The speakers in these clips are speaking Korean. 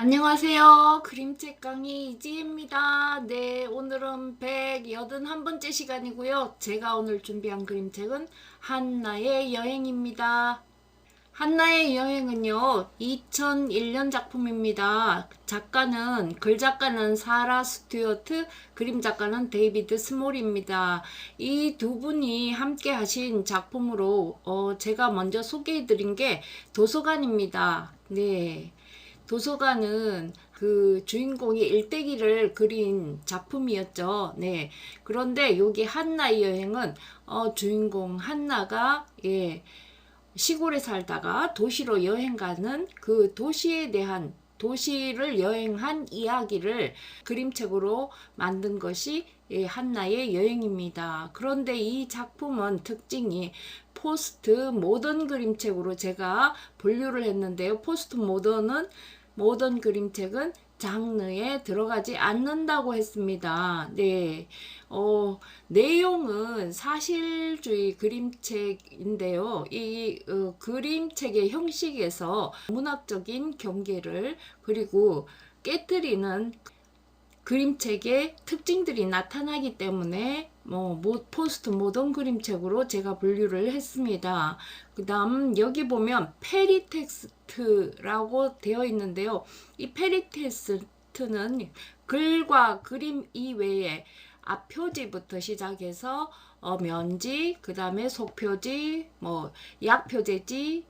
안녕하세요. 그림책 강의 이지혜입니다. 네, 오늘은 181번째 시간이고요. 제가 오늘 준비한 그림책은 한나의 여행입니다. 한나의 여행은요, 2001년 작품입니다. 작가는, 글 작가는 사라 스튜어트, 그림 작가는 데이비드 스몰입니다. 이 두 분이 함께 하신 작품으로, 어, 제가 먼저 소개해 드린 게 도서관입니다. 네. 도서관은 그 주인공이 일대기를 그린 작품이었죠. 네. 그런데 여기 한나의 여행은 어, 주인공 한나가 예, 시골에 살다가 도시로 여행 가는 그 도시에 대한 도시를 여행한 이야기를 그림책으로 만든 것이 예, 한나의 여행입니다. 그런데 이 작품은 특징이 포스트 모던 그림책으로 제가 분류를 했는데요. 포스트 모던은 모던 그림책은 장르에 들어가지 않는다고 했습니다. 네. 어, 내용은 사실주의 그림책인데요. 이 어, 그림책의 형식에서 문학적인 경계를 그리고 깨뜨리는 그림책의 특징들이 나타나기 때문에 뭐 모- 포스트 모던 그림책으로 제가 분류를 했습니다. 그 다음 여기 보면 페리텍스트라고 되어 있는데요. 이 페리텍스트는 글과 그림 이외에 앞표지부터 시작해서 어, 면지, 그 다음에 속표지, 뭐 약표제지,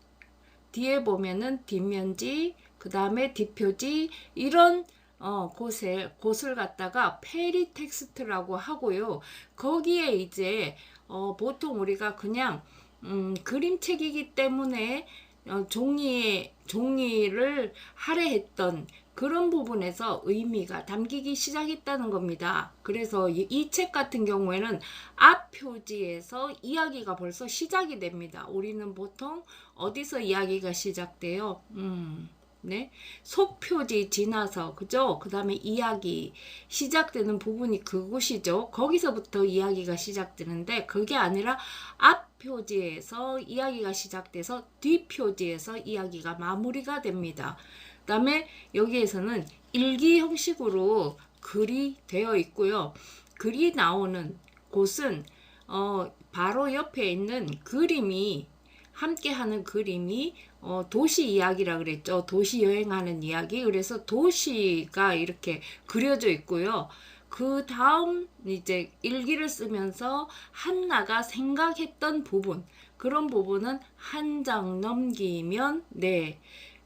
뒤에 보면은 뒷면지, 그 다음에 뒷표지 이런 어, 곳에, 곳을 갖다가 페리텍스트라고 하고요. 거기에 이제, 어, 보통 우리가 그냥, 음, 그림책이기 때문에, 어, 종이에, 종이를 할애했던 그런 부분에서 의미가 담기기 시작했다는 겁니다. 그래서 이 책 같은 경우에는 앞 표지에서 이야기가 벌써 시작이 됩니다. 우리는 보통 어디서 이야기가 시작돼요? 음. 네. 속표지 지나서, 그죠? 그 다음에 이야기 시작되는 부분이 그곳이죠. 거기서부터 이야기가 시작되는데, 그게 아니라 앞 표지에서 이야기가 시작돼서 뒷 표지에서 이야기가 마무리가 됩니다. 그 다음에 여기에서는 일기 형식으로 글이 되어 있고요. 글이 나오는 곳은, 어, 바로 옆에 있는 그림이 함께 하는 그림이 어, 도시 이야기라 그랬죠. 도시 여행하는 이야기. 그래서 도시가 이렇게 그려져 있고요. 그 다음 이제 일기를 쓰면서 한나가 생각했던 부분 그런 부분은 한 장 넘기면 네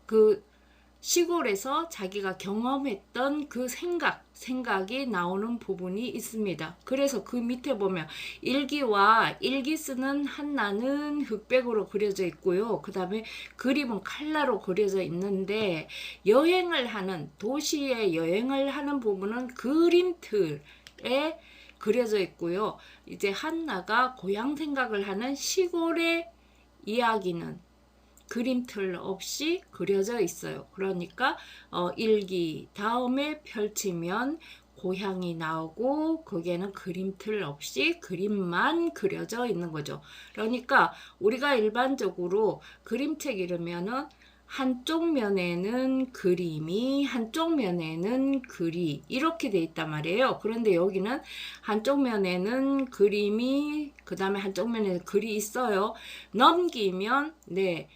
그 시골에서 자기가 경험했던 그 생각, 생각이 나오는 부분이 있습니다. 그래서 그 밑에 보면 일기와 일기 쓰는 한나는 흑백으로 그려져 있고요. 그 다음에 그림은 칼라로 그려져 있는데 여행을 하는, 도시에 여행을 하는 부분은 그림틀에 그려져 있고요. 이제 한나가 고향 생각을 하는 시골의 이야기는 그림틀 없이 그려져 있어요. 그러니까 어, 일기 다음에 펼치면 고향이 나오고 거기에는 그림틀 없이 그림만 그려져 있는 거죠. 그러니까 우리가 일반적으로 그림책 이르면은 한쪽 면에는 그림이 한쪽 면에는 글이 이렇게 돼 있단 말이에요. 그런데 여기는 한쪽 면에는 그림이 그 다음에 한쪽 면에는 글이 있어요. 넘기면 네.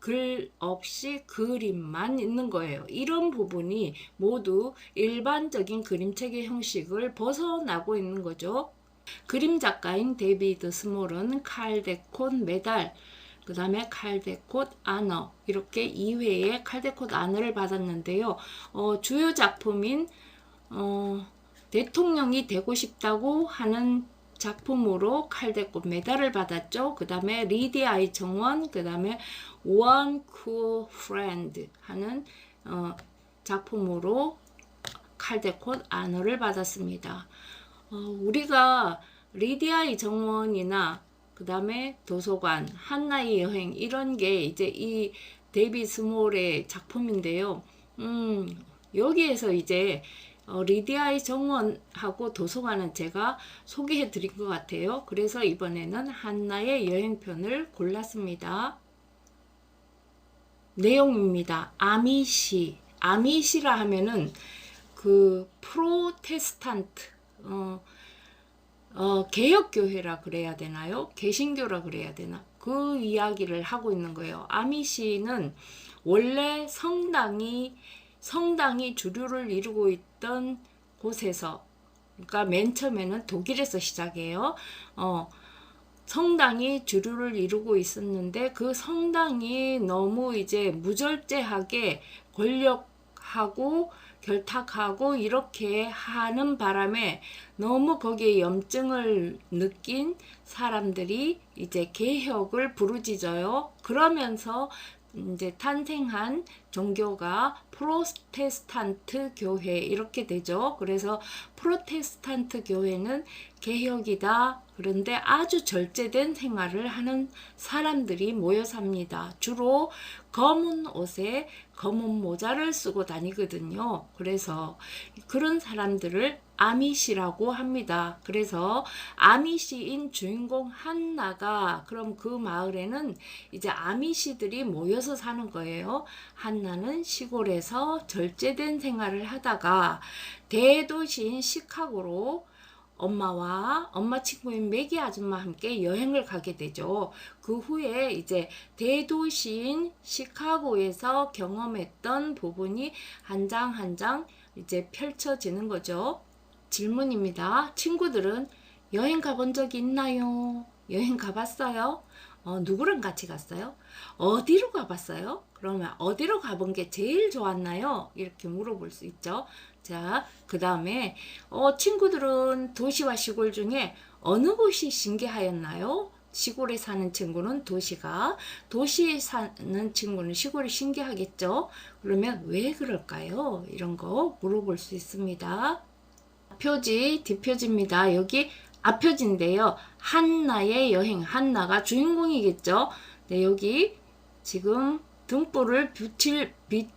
글 없이 그림만 있는 거예요. 이런 부분이 모두 일반적인 그림책의 형식을 벗어나고 있는 거죠. 그림 작가인 데이비드 스몰은 칼데콧 메달, 그 다음에 칼데콧 아너 이렇게 2회의 칼데콧 아너를 받았는데요. 어, 주요 작품인 어, 대통령이 되고 싶다고 하는 작품으로 칼데꽃 메달을 받았죠. 그 다음에 리디 아이 정원, 그 다음에 One Cool Friend 하는 어, 작품으로 칼데꽃 아너를 받았습니다. 어, 우리가 리디 아 이 정원이나 그 다음에 도서관, 한나의 여행 이런 게 이제 이 데이비 스몰의 작품인데요. 음, 여기에서 이제 어, 리디아의 정원하고 도서관은 제가 소개해 드린 것 같아요. 그래서 이번에는 한나의 여행편을 골랐습니다. 내용입니다. 아미시. 아미시라 하면은 그 프로테스탄트 어, 어 개혁 교회라 그래야 되나요? 개신교라 그래야 되나? 그 이야기를 하고 있는 거예요. 아미시는 원래 성당이 성당이 주류를 이루고 있던 곳에서 그러니까 맨 처음에는 독일에서 시작해요. 어, 성당이 주류를 이루고 있었는데 그 성당이 너무 이제 무절제하게 권력하고 결탁하고 이렇게 하는 바람에 너무 거기에 염증을 느낀 사람들이 이제 개혁을 부르짖어요. 그러면서 이제 탄생한 종교가 프로테스탄트 교회 이렇게 되죠. 그래서 프로테스탄트 교회는 개혁이다. 그런데 아주 절제된 생활을 하는 사람들이 모여 삽니다. 주로 검은 옷에 검은 모자를 쓰고 다니거든요. 그래서 그런 사람들을 아미시라고 합니다. 그래서 아미시인 주인공 한나가 그럼 그 마을에는 이제 아미시들이 모여서 사는 거예요. 한 나는 시골에서 절제된 생활을 하다가 대도시인 시카고로 엄마와 엄마 친구인 매기 아줌마 함께 여행을 가게 되죠. 그 후에 이제 대도시인 시카고에서 경험했던 부분이 한 장 한 장 이제 펼쳐지는 거죠. 질문입니다. 친구들은 여행 가본 적 있나요? 여행 가봤어요? 어, 누구랑 같이 갔어요? 어디로 가봤어요? 그러면 어디로 가본 게 제일 좋았나요? 이렇게 물어볼 수 있죠. 자, 그 다음에, 어, 친구들은 도시와 시골 중에 어느 곳이 신기하였나요? 시골에 사는 친구는 도시가, 도시에 사는 친구는 시골이 신기하겠죠? 그러면 왜 그럴까요? 이런 거 물어볼 수 있습니다. 표지, 뒷표지입니다. 여기 앞표지인데요. 한나의 여행, 한나가 주인공이겠죠? 네, 여기 지금 등불을 비칠, 비,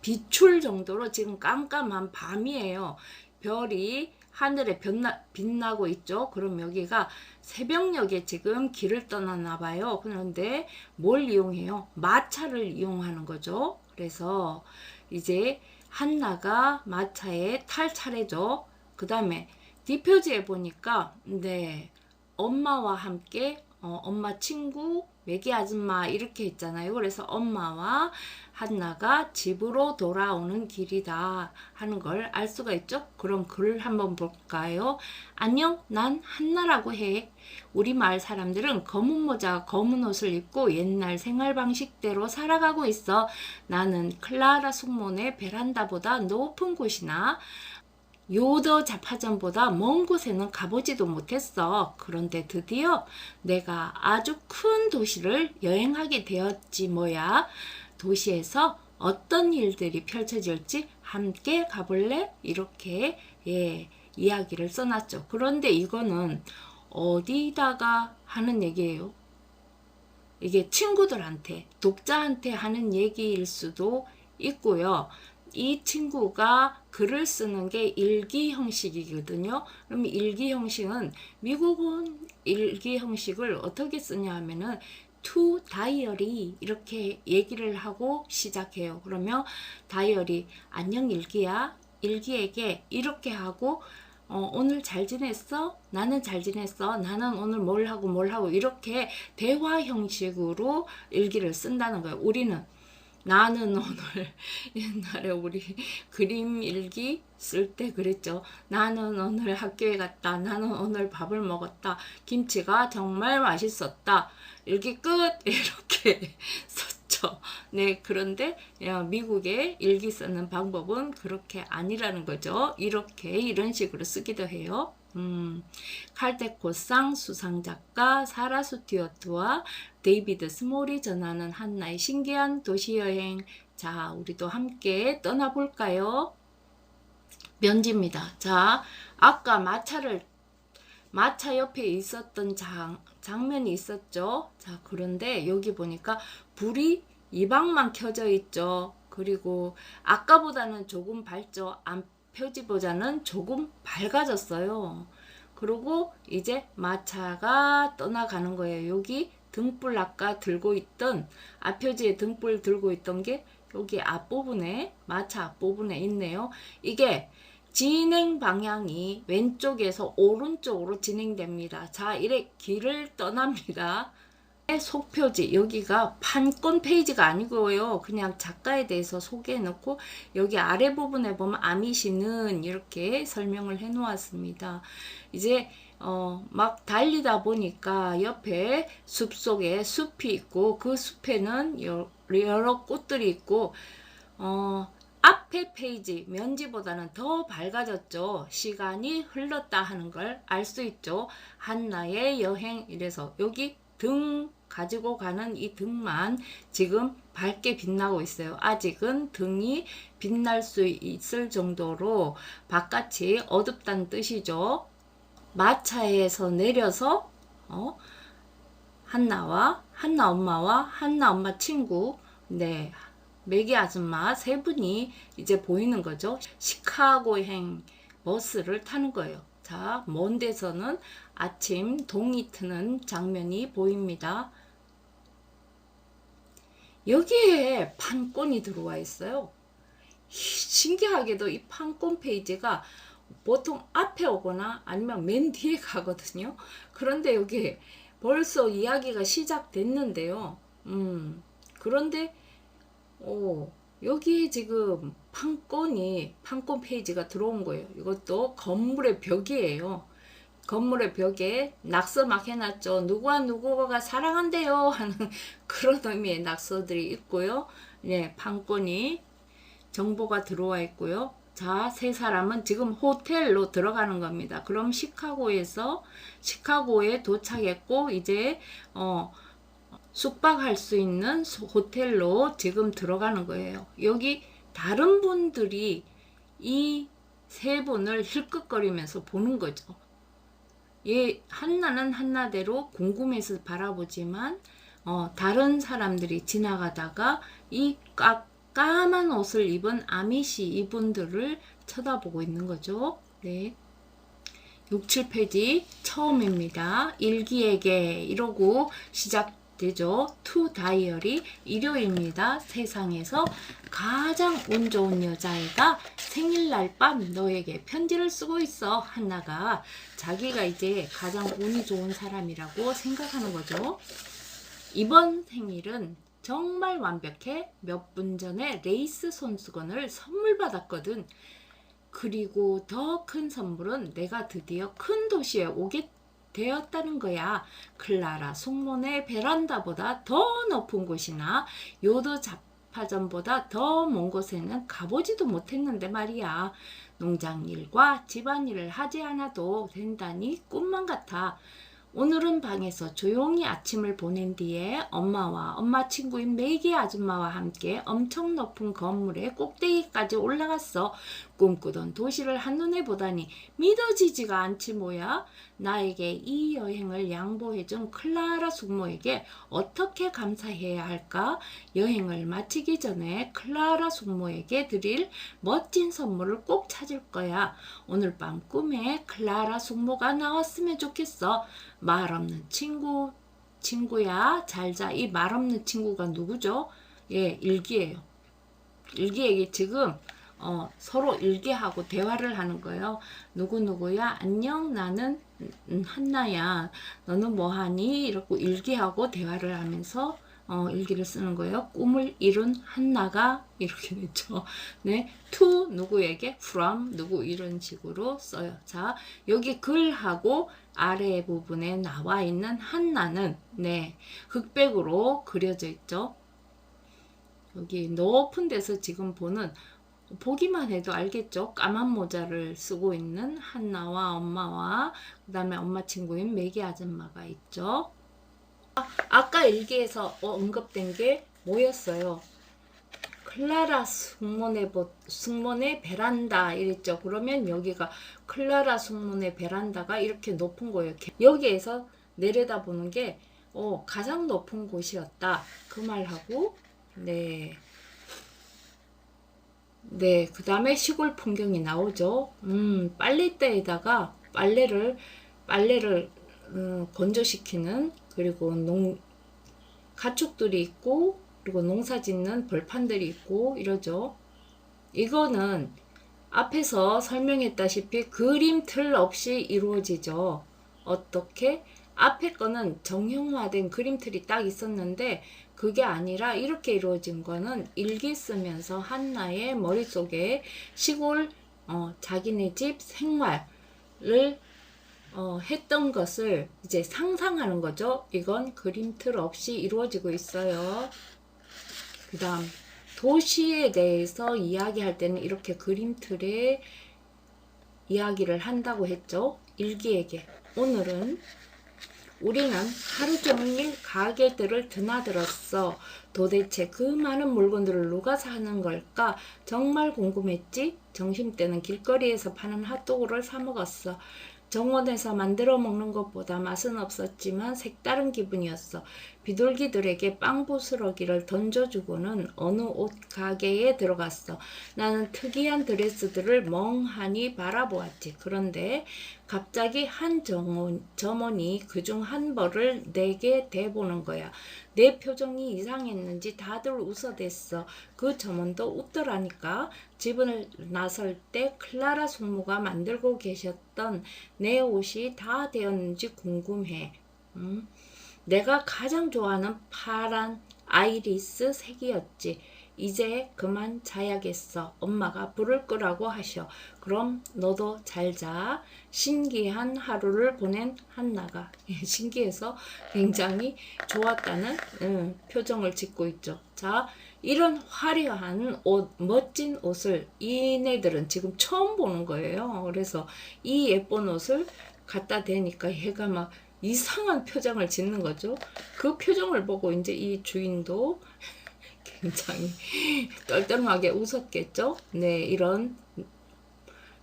비출 정도로 지금 깜깜한 밤이에요. 별이 하늘에 빛나, 빛나고 있죠. 그럼 여기가 새벽녘에 지금 길을 떠났나 봐요. 그런데 뭘 이용해요? 마차를 이용하는 거죠. 그래서 이제 한나가 마차에 탈 차례죠. 그 다음에 뒷표지에 보니까 네 엄마와 함께 어, 엄마 친구 매기 아줌마 이렇게 있잖아요. 그래서 엄마와 한나가 집으로 돌아오는 길이다 하는 걸 알 수가 있죠. 그럼 글 한번 볼까요? 안녕, 난 한나라고 해. 우리 마을 사람들은 검은 모자, 검은 옷을 입고 옛날 생활 방식대로 살아가고 있어. 나는 클라라 숙몬의 베란다보다 높은 곳이나 요더 자파점보다 먼 곳에는 가보지도 못했어. 그런데 드디어 내가 아주 큰 도시를 여행하게 되었지 뭐야. 도시에서 어떤 일들이 펼쳐질지 함께 가볼래? 이렇게 예, 이야기를 써놨죠. 그런데 이거는 어디다가 하는 얘기예요? 이게 친구들한테, 독자한테 하는 얘기일 수도 있고요. 이 친구가 글을 쓰는 게 일기 형식이거든요. 그럼 일기 형식은 미국은 일기 형식을 어떻게 쓰냐 하면은 to 다이어리 이렇게 얘기를 하고 시작해요. 그러면 다이어리 안녕 일기야. 일기에게 이렇게 하고 어, 오늘 잘 지냈어? 나는 잘 지냈어. 나는 오늘 뭘 하고 뭘 하고 이렇게 대화 형식으로 일기를 쓴다는 거예요. 우리는 나는 오늘 옛날에 우리 그림 일기 쓸 때 그랬죠. 나는 오늘 학교에 갔다. 나는 오늘 밥을 먹었다. 김치가 정말 맛있었다. 일기 끝! 이렇게 썼죠. 네, 그런데 미국의 일기 쓰는 방법은 그렇게 아니라는 거죠. 이렇게 이런 식으로 쓰기도 해요. 음, 칼데코상 수상작가 사라 스튜어트와 데이비드 스몰이 전하는 한나의 신기한 도시여행. 자, 우리도 함께 떠나볼까요? 면지입니다. 자, 아까 마차를, 마차 옆에 있었던 장, 장면이 있었죠. 자, 그런데 여기 보니까 불이 이방만 켜져 있죠. 그리고 아까보다는 조금 밝죠. 안 표지보다는 조금 밝아졌어요. 그리고 이제 마차가 떠나가는 거예요. 여기 등불 아까 들고 있던 앞표지에 등불 들고 있던 게 여기 앞부분에 마차 앞부분에 있네요. 이게 진행 방향이 왼쪽에서 오른쪽으로 진행됩니다. 자, 이래 길을 떠납니다. 속표지 여기가 판권 페이지가 아니고요. 그냥 작가에 대해서 소개해 놓고 여기 아래 부분에 보면 아미시는 이렇게 설명을 해 놓았습니다. 이제 어, 막 달리다 보니까 옆에 숲 속에 숲이 있고 그 숲에는 여- 여러 꽃들이 있고 어, 앞에 페이지 면지보다는 더 밝아졌죠. 시간이 흘렀다 하는 걸 알 수 있죠. 한나의 여행 이래서 여기 등 가지고 가는 이 등만 지금 밝게 빛나고 있어요. 아직은 등이 빛날 수 있을 정도로 바깥이 어둡다는 뜻이죠. 마차에서 내려서 어? 한나와 한나 엄마와 한나 엄마 친구 네 매기 아줌마 세 분이 이제 보이는 거죠. 시카고행 버스를 타는 거예요. 자, 먼 데서는 아침 동이 트는 장면이 보입니다. 여기에 판권이 들어와 있어요. 신기하게도 이 판권 페이지가 보통 앞에 오거나 아니면 맨 뒤에 가거든요. 그런데 여기 벌써 이야기가 시작됐는데요. 음, 그런데 오, 여기에 지금 판권이 판권 페이지가 들어온 거예요. 이것도 건물의 벽이에요. 건물의 벽에 낙서 막 해놨죠. 누구와 누구가 사랑한대요 하는 그런 의미의 낙서들이 있고요. 네, 판권이 정보가 들어와 있고요. 자, 세 사람은 지금 호텔로 들어가는 겁니다. 그럼 시카고에서 시카고에 도착했고 이제 어 숙박할 수 있는 소- 호텔로 지금 들어가는 거예요. 여기 다른 분들이 이 세 분을 힐끗거리면서 보는 거죠. 예, 한나는 한나대로 궁금해서 바라보지만 어, 다른 사람들이 지나가다가 이 까, 까만 옷을 입은 아미시 이분들을 쳐다보고 있는 거죠. 네. 6, 7페이지 처음입니다. 일기에게 이러고 시작 되죠. 투 다이어리 일요일입니다. 세상에서 가장 운 좋은 여자애가 생일날 밤 너에게 편지를 쓰고 있어. 한나가 자기가 이제 가장 운이 좋은 사람이라고 생각하는 거죠. 이번 생일은 정말 완벽해. 몇 분 전에 레이스 손수건을 선물 받았거든. 그리고 더 큰 선물은 내가 드디어 큰 도시에 오게 되었다는 거야. 클라라 송문의 베란다보다 더 높은 곳이나 요도 잡화점보다 더 먼 곳에는 가보지도 못했는데 말이야. 농장 일과 집안 일을 하지 않아도 된다니 꿈만 같아. 오늘은 방에서 조용히 아침을 보낸 뒤에 엄마와 엄마 친구인 메기 아줌마와 함께 엄청 높은 건물의 꼭대기까지 올라갔어. 꿈꾸던 도시를 한눈에 보다니 믿어지지가 않지 뭐야. 나에게 이 여행을 양보해준 클라라 숙모에게 어떻게 감사해야 할까? 여행을 마치기 전에 클라라 숙모에게 드릴 멋진 선물을 꼭 찾을 거야. 오늘 밤 꿈에 클라라 숙모가 나왔으면 좋겠어. 말 없는 친구, 친구야, 잘 자. 이 말 없는 친구가 누구죠? 예, 일기예요. 일기에게 지금 어, 서로 일기하고 대화를 하는 거예요. 누구누구야, 안녕, 나는 음, 한나야. 너는 뭐하니? 이러고 일기하고 대화를 하면서 어, 일기를 쓰는 거예요. 꿈을 이룬 한나가 이렇게 됐죠. 네, to 누구에게, from 누구 이런 식으로 써요. 자, 여기 글하고 아래 부분에 나와 있는 한나는 네, 흑백으로 그려져 있죠. 여기 높은 데서 지금 보는 보기만 해도 알겠죠. 까만 모자를 쓰고 있는 한나와 엄마와 그 다음에 엄마 친구인 매기 아줌마가 있죠. 아, 아까 일기에서 어, 언급된 게 뭐였어요? 클라라 보- 숙문의 베란다 이랬죠. 그러면 여기가 클라라 숙문의 베란다가 이렇게 높은 거예요. 여기에서 내려다보는 게 어, 가장 높은 곳이었다. 그 말하고 네. 네, 그 다음에 시골 풍경이 나오죠. 음, 빨래대에다가 빨래를, 빨래를, 음, 건조시키는, 그리고 농, 가축들이 있고 그리고 농사 짓는 벌판들이 있고 이러죠. 이거는 앞에서 설명했다시피 그림 틀 없이 이루어지죠. 어떻게? 앞에 거는 정형화된 그림틀이 딱 있었는데 그게 아니라 이렇게 이루어진 거는 일기 쓰면서 한나의 머릿속에 시골 어, 자기네 집 생활을 어, 했던 것을 이제 상상하는 거죠. 이건 그림틀 없이 이루어지고 있어요. 그 다음 도시에 대해서 이야기할 때는 이렇게 그림틀에 이야기를 한다고 했죠. 일기에게. 오늘은 우리는 하루 종일 가게들을 드나들었어. 도대체 그 많은 물건들을 누가 사는 걸까? 정말 궁금했지? 점심때는 길거리에서 파는 핫도그를 사 먹었어. 정원에서 만들어 먹는 것보다 맛은 없었지만 색다른 기분이었어. 비둘기들에게 빵 부스러기를 던져주고는 어느 옷 가게에 들어갔어. 나는 특이한 드레스들을 멍하니 바라보았지. 그런데 갑자기 한 정원, 점원이 그중 한 벌을 내게 대보는 거야. 내 표정이 이상했는지 다들 웃어댔어. 그 점원도 웃더라니까. 집을 나설 때 클라라 숙모가 만들고 계셨던 내 옷이 다 되었는지 궁금해. 음? 내가 가장 좋아하는 파란 아이리스 색이었지. 이제 그만 자야겠어. 엄마가 불을 끄라고 하셔. 그럼 너도 잘 자. 신기한 하루를 보낸 한나가 신기해서 굉장히 좋았다는 음, 표정을 짓고 있죠. 자, 이런 화려한 옷, 멋진 옷을 이네들은 지금 처음 보는 거예요. 그래서 이 예쁜 옷을 갖다 대니까 얘가 막 이상한 표정을 짓는 거죠. 그 표정을 보고 이제 이 주인도 굉장히 떨떠름하게 웃었겠죠. 네, 이런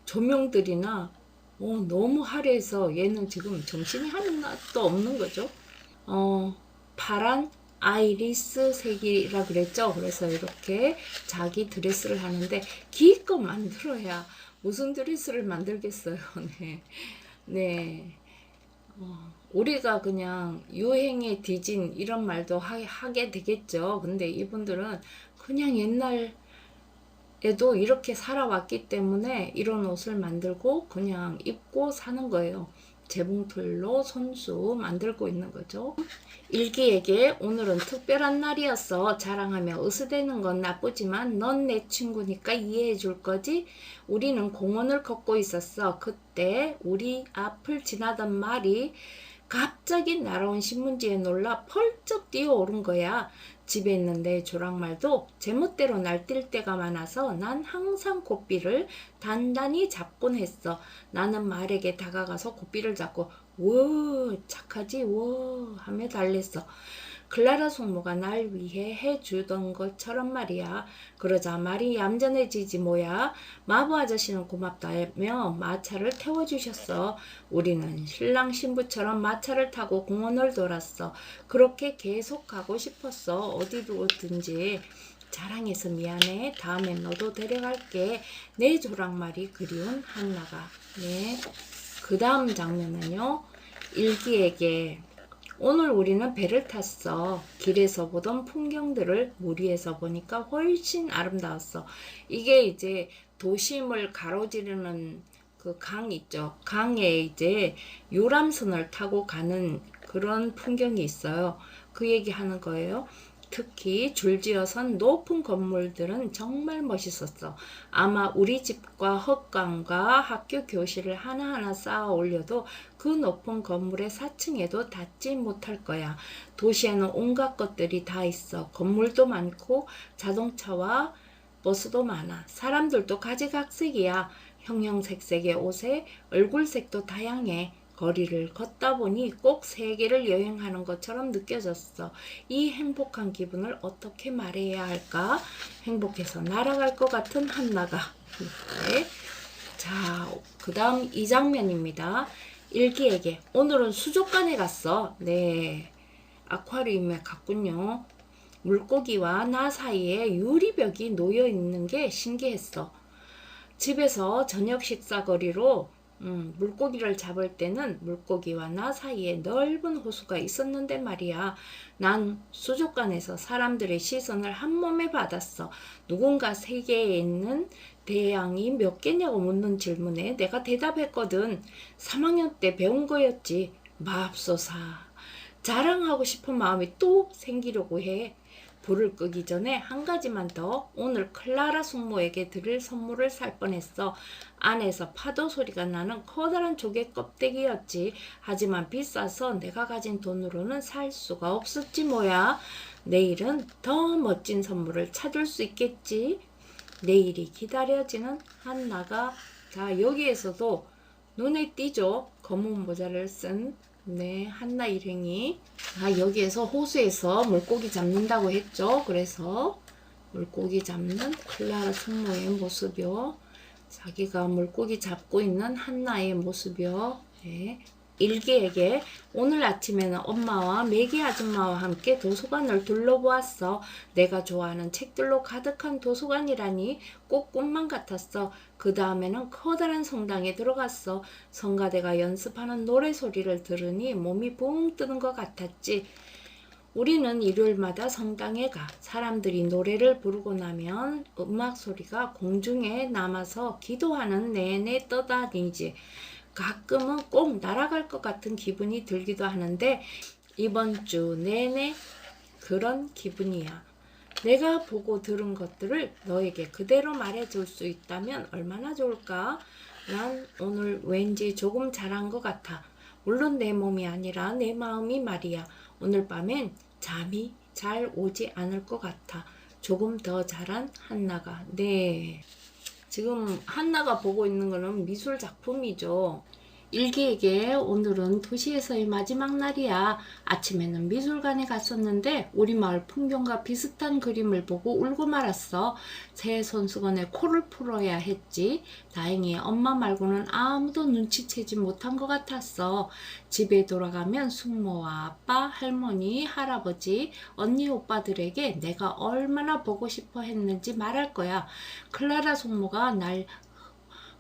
조명들이나 어, 너무 화려해서 얘는 지금 정신이 하나도 없는 거죠. 어, 파란 아이리스 색이라 그랬죠. 그래서 이렇게 자기 드레스를 하는데 기껏 만들어야 무슨 드레스를 만들겠어요. 네. 네. 어, 우리가 그냥 유행에 뒤진 이런 말도 하, 하게 되겠죠. 근데 이분들은 그냥 옛날에도 이렇게 살아왔기 때문에 이런 옷을 만들고 그냥 입고 사는 거예요. 재봉틀로 손수 만들고 있는 거죠. 일기에게 오늘은 특별한 날이었어. 자랑하며 으스대는 건 나쁘지만 넌 내 친구니까 이해해 줄 거지? 우리는 공원을 걷고 있었어. 그때 우리 앞을 지나던 말이 갑자기 날아온 신문지에 놀라 펄쩍 뛰어오른 거야. 집에 있는 내 조랑말도 제멋대로 날뛸 때가 많아서 난 항상 고삐를 단단히 잡곤 했어. 나는 말에게 다가가서 고삐를 잡고 워 착하지 워 하며 달랬어. 클라라 숙모가 날 위해 해주던 것처럼 말이야. 그러자 말이 얌전해지지 뭐야. 마부 아저씨는 고맙다며 마차를 태워주셨어. 우리는 신랑 신부처럼 마차를 타고 공원을 돌았어. 그렇게 계속 가고 싶었어. 어디로든지. 자랑해서 미안해. 다음엔 너도 데려갈게. 내 조랑말이 그리운 한나가. 네. 그 다음 장면은요. 일기에게 오늘 우리는 배를 탔어. 길에서 보던 풍경들을 물 위에서 보니까 훨씬 아름다웠어. 이게 이제 도심을 가로지르는 그 강 있죠. 강에 이제 요람선을 타고 가는 그런 풍경이 있어요. 그 얘기 하는 거예요. 특히 줄지어선 높은 건물들은 정말 멋있었어. 아마 우리 집과 헛강과 학교 교실을 하나하나 쌓아 올려도 그 높은 건물의 4층에도 닿지 못할 거야. 도시에는 온갖 것들이 다 있어. 건물도 많고 자동차와 버스도 많아. 사람들도 가지각색이야. 형형색색의 옷에 얼굴색도 다양해. 거리를 걷다 보니 꼭 세계를 여행하는 것처럼 느껴졌어. 이 행복한 기분을 어떻게 말해야 할까? 행복해서 날아갈 것 같은 한나가. 네. 자, 그 다음 이 장면입니다. 일기에게 오늘은 수족관에 갔어. 네. 아쿠아리움에 갔군요. 물고기와 나 사이에 유리벽이 놓여 있는 게 신기했어. 집에서 저녁 식사 거리로 음, 물고기를 잡을 때는 물고기와 나 사이에 넓은 호수가 있었는데 말이야. 난 수족관에서 사람들의 시선을 한 몸에 받았어. 누군가 세계에 있는 대양이 몇 개냐고 묻는 질문에 내가 대답했거든. 3학년 때 배운 거였지. 맙소사. 자랑하고 싶은 마음이 또 생기려고 해. 불을 끄기 전에 한 가지만 더 오늘 클라라 숙모에게 드릴 선물을 살 뻔했어. 안에서 파도 소리가 나는 커다란 조개 껍데기였지. 하지만 비싸서 내가 가진 돈으로는 살 수가 없었지 뭐야. 내일은 더 멋진 선물을 찾을 수 있겠지. 내일이 기다려지는 한나가 자 여기에서도 눈에 띄죠. 검은 모자를 쓴 네, 한나 일행이 아, 여기에서 호수에서 물고기 잡는다고 했죠. 그래서 물고기 잡는 클라라 숙모의 모습이요. 자기가 물고기 잡고 있는 한나의 모습이요. 네. 일기에게 오늘 아침에는 엄마와 매기 아줌마와 함께 도서관을 둘러보았어. 내가 좋아하는 책들로 가득한 도서관이라니 꼭 꿈만 같았어. 그 다음에는 커다란 성당에 들어갔어. 성가대가 연습하는 노래 소리를 들으니 몸이 붕 뜨는 것 같았지. 우리는 일요일마다 성당에 가. 사람들이 노래를 부르고 나면 음악 소리가 공중에 남아서 기도하는 내내 떠다니지. 가끔은 꼭 날아갈 것 같은 기분이 들기도 하는데 이번 주 내내 그런 기분이야. 내가 보고 들은 것들을 너에게 그대로 말해줄 수 있다면 얼마나 좋을까? 난 오늘 왠지 조금 잘한 것 같아. 물론 내 몸이 아니라 내 마음이 말이야. 오늘 밤엔 잠이 잘 오지 않을 것 같아. 조금 더 잘한 한나가. 네. 지금 한나가 보고 있는 거는 미술 작품이죠. 일기에게 오늘은 도시에서의 마지막 날이야. 아침에는 미술관에 갔었는데 우리 마을 풍경과 비슷한 그림을 보고 울고 말았어. 새 손수건에 코를 풀어야 했지. 다행히 엄마 말고는 아무도 눈치채지 못한 것 같았어. 집에 돌아가면 숙모와 아빠, 할머니, 할아버지, 언니 오빠들에게 내가 얼마나 보고 싶어 했는지 말할 거야. 클라라 숙모가 날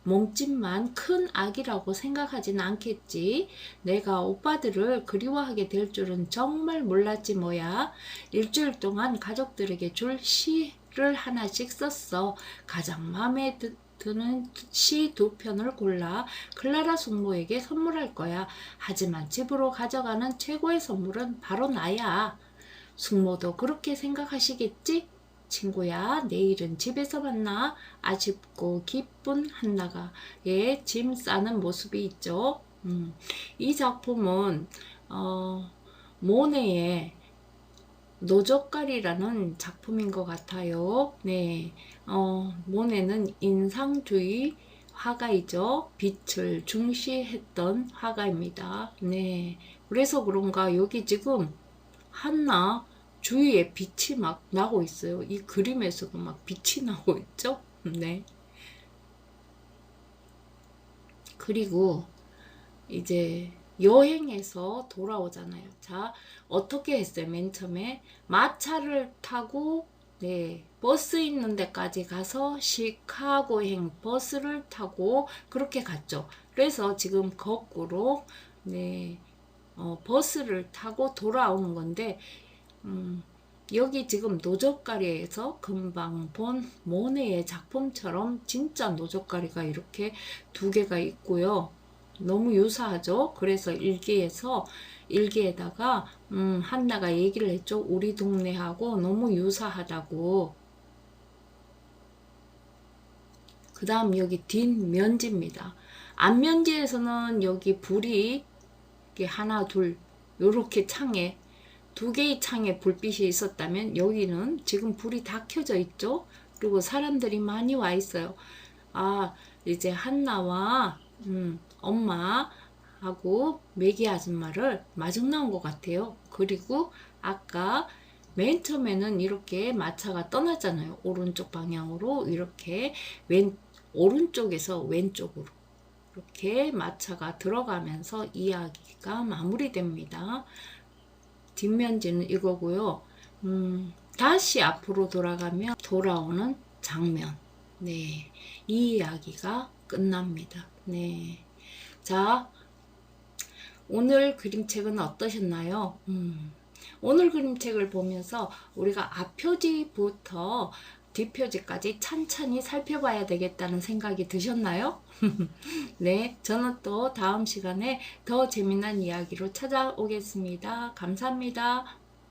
몸집만 큰 아기라고 생각하진 않겠지. 내가 오빠들을 그리워하게 될 줄은 정말 몰랐지 뭐야. 일주일 동안 가족들에게 줄 시를 하나씩 썼어. 가장 마음에 드, 드는 시 두 편을 골라 클라라 숙모에게 선물할 거야. 하지만 집으로 가져가는 최고의 선물은 바로 나야. 숙모도 그렇게 생각하시겠지? 친구야, 내일은 집에서 만나 아쉽고 기쁜 한나가 예, 짐 싸는 모습이 있죠. 음, 이 작품은 어, 모네의 노젓가리라는 작품인 것 같아요. 네, 어, 모네는 인상주의 화가이죠. 빛을 중시했던 화가입니다. 네, 그래서 그런가 여기 지금 한나 주위에 빛이 막 나고 있어요. 이 그림에서도 막 빛이 나고 있죠. 네. 그리고 이제 여행에서 돌아오잖아요. 자, 어떻게 했어요? 맨 처음에 마차를 타고 네, 버스 있는 데까지 가서 시카고행 버스를 타고 그렇게 갔죠. 그래서 지금 거꾸로 네, 어, 버스를 타고 돌아오는 건데 음, 여기 지금 노젓가리에서 금방 본 모네의 작품처럼 진짜 노젓가리가 이렇게 두 개가 있고요. 너무 유사하죠? 그래서 일기에서 일기에다가 음, 한나가 얘기를 했죠. 우리 동네하고 너무 유사하다고. 그 다음 여기 뒷면지입니다. 앞면지에서는 여기 불이 이렇게 하나 둘 요렇게 창에 두 개의 창에 불빛이 있었다면 여기는 지금 불이 다 켜져 있죠. 그리고 사람들이 많이 와 있어요. 아 이제 한나와 음, 엄마하고 매기 아줌마를 마중 나온 것 같아요. 그리고 아까 맨 처음에는 이렇게 마차가 떠났잖아요. 오른쪽 방향으로 이렇게 왼 오른쪽에서 왼쪽으로 이렇게 마차가 들어가면서 이야기가 마무리됩니다. 뒷면지는 이거고요. 음, 다시 앞으로 돌아가면 돌아오는 장면. 네. 이 이야기가 끝납니다. 네. 자, 오늘 그림책은 어떠셨나요? 음, 오늘 그림책을 보면서 우리가 앞표지부터 뒷표지까지 천천히 살펴봐야 되겠다는 생각이 드셨나요? 네, 저는 또 다음 시간에 더 재미난 이야기로 찾아오겠습니다. 감사합니다.